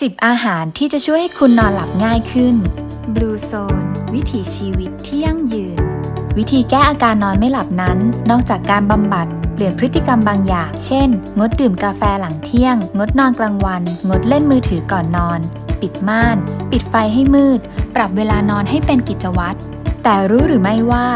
10 อาหารที่จะช่วยให้คุณนอนหลับง่ายขึ้น Blue Zone วิถีชีวิตที่ยั่งยืน วิธีแก้อาการนอนไม่หลับนั้น นอกจากการบำบัด เปลี่ยนพฤติกรรมบางอย่าง เช่น งดดื่มกาแฟหลังเที่ยง งดนอนกลางวัน งดเล่นมือถือก่อนนอน ปิดม่าน ปิดไฟให้มืด ปรับเวลานอนให้เป็นกิจวัตร แต่รู้หรือไม่ว่า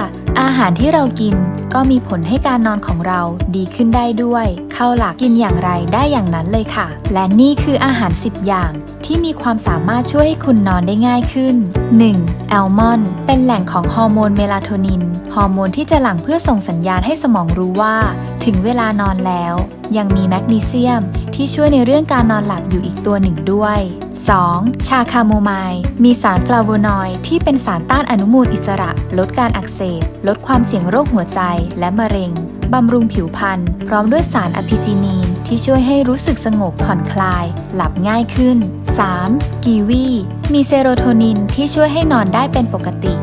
อาหารที่เรากินก็มีผลให้การนอนของเราดีขึ้นได้ด้วยเข้าหลักกินอย่างไรได้อย่างนั้นเลยค่ะ และนี่คืออาหาร 10 อย่างที่มีความสามารถช่วยให้คุณนอนได้ง่ายขึ้น 1. แอลมอนด์เป็นแหล่งของฮอร์โมนเมลาโทนิน ฮอร์โมนที่จะหลั่งเพื่อส่งสัญญาณให้สมองรู้ว่า ถึงเวลานอนแล้ว ยังมีแมกนีเซียมที่ช่วยในเรื่องการนอนหลับอยู่อีกตัวหนึ่งด้วย 2. ชาคาโมไมล์มีสารฟลาโวนอยด์ที่เป็นสารต้านอนุมูลอิสระ ลดการอักเสบ ลดความเสี่ยงโรคหัวใจและมะเร็ง บำรุงผิวพรรณพร้อมด้วยสารอะพิจินีน ที่ช่วยให้รู้สึกสงบผ่อนคลาย หลับง่ายขึ้น 3. กีวี มีเซโรโทนินที่ช่วยให้นอนได้เป็นปกติ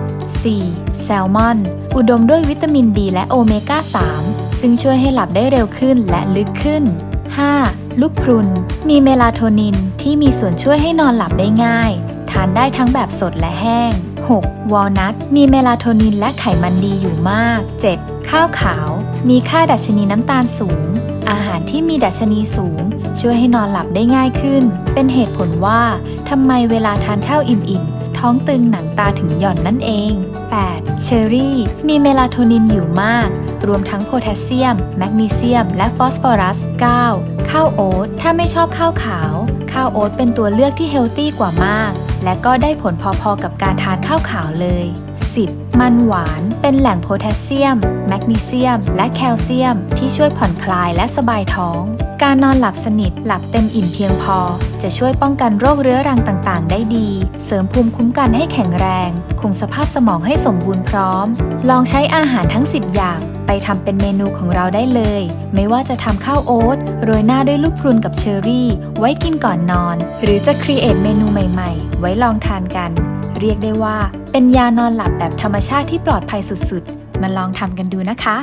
4. แซลมอน อุดมด้วยวิตามินดีและโอเมก้า 3 ซึ่งช่วยให้หลับได้เร็วขึ้นและลึกขึ้น 5. ลูกพรุน มีเมลาโทนินที่มีส่วนช่วยให้นอนหลับได้ง่าย ทานได้ทั้งแบบสดและแห้ง 6. วอลนัทมีเมลาโทนินและไขมันดีอยู่มาก 7. ข้าวขาว มีค่าดัชนีน้ำตาลสูง อาหารที่มีดัชนีสูง ช่วยให้นอนหลับได้ง่ายขึ้น เป็นเหตุผลว่าทำไมเวลาทานข้าวอิ่มๆท้องตึงหนังตาถึงหย่อนนั่นเอง 8. เชอร์รี่ มีเมลาโทนินอยู่มาก รวมทั้งโพแทสเซียม แมกนีเซียม และฟอสฟอรัส 9. ข้าวโอ๊ตถ้าไม่ชอบข้าวขาว ข้าวโอ๊ตเป็นตัวเลือกที่เฮลตี้กว่ามาก และก็ได้ผลพอๆกับการทานข้าวขาวเลย 10. มันหวานเป็นแหล่งโพแทสเซียม แมกนีเซียม และแคลเซียม ที่ช่วยผ่อนคลายและสบายท้อง การนอนหลับสนิทหลับเต็มอิ่มเพียงพอ จะช่วยป้องกันโรคเรื้อรังต่างๆ ได้ดี เสริมภูมิคุ้มกันให้แข็งแรง คงสภาพสมองให้สมบูรณ์พร้อม ลองใช้อาหารทั้ง 10 อย่าง ไปทำเป็นเมนูของเราได้เลย ไม่ว่าจะทำข้าวโอ๊ตโรยหน้าด้วยลูกพรุนกับเชอร์รี่ ไว้กินก่อนนอน หรือจะครีเอทเมนูใหม่ๆ ไว้ลองทานกัน เรียกได้ว่า เป็นยานอนหลับแบบธรรมชาติที่ปลอดภัยสุดๆ มาลองทำกันดูนะคะ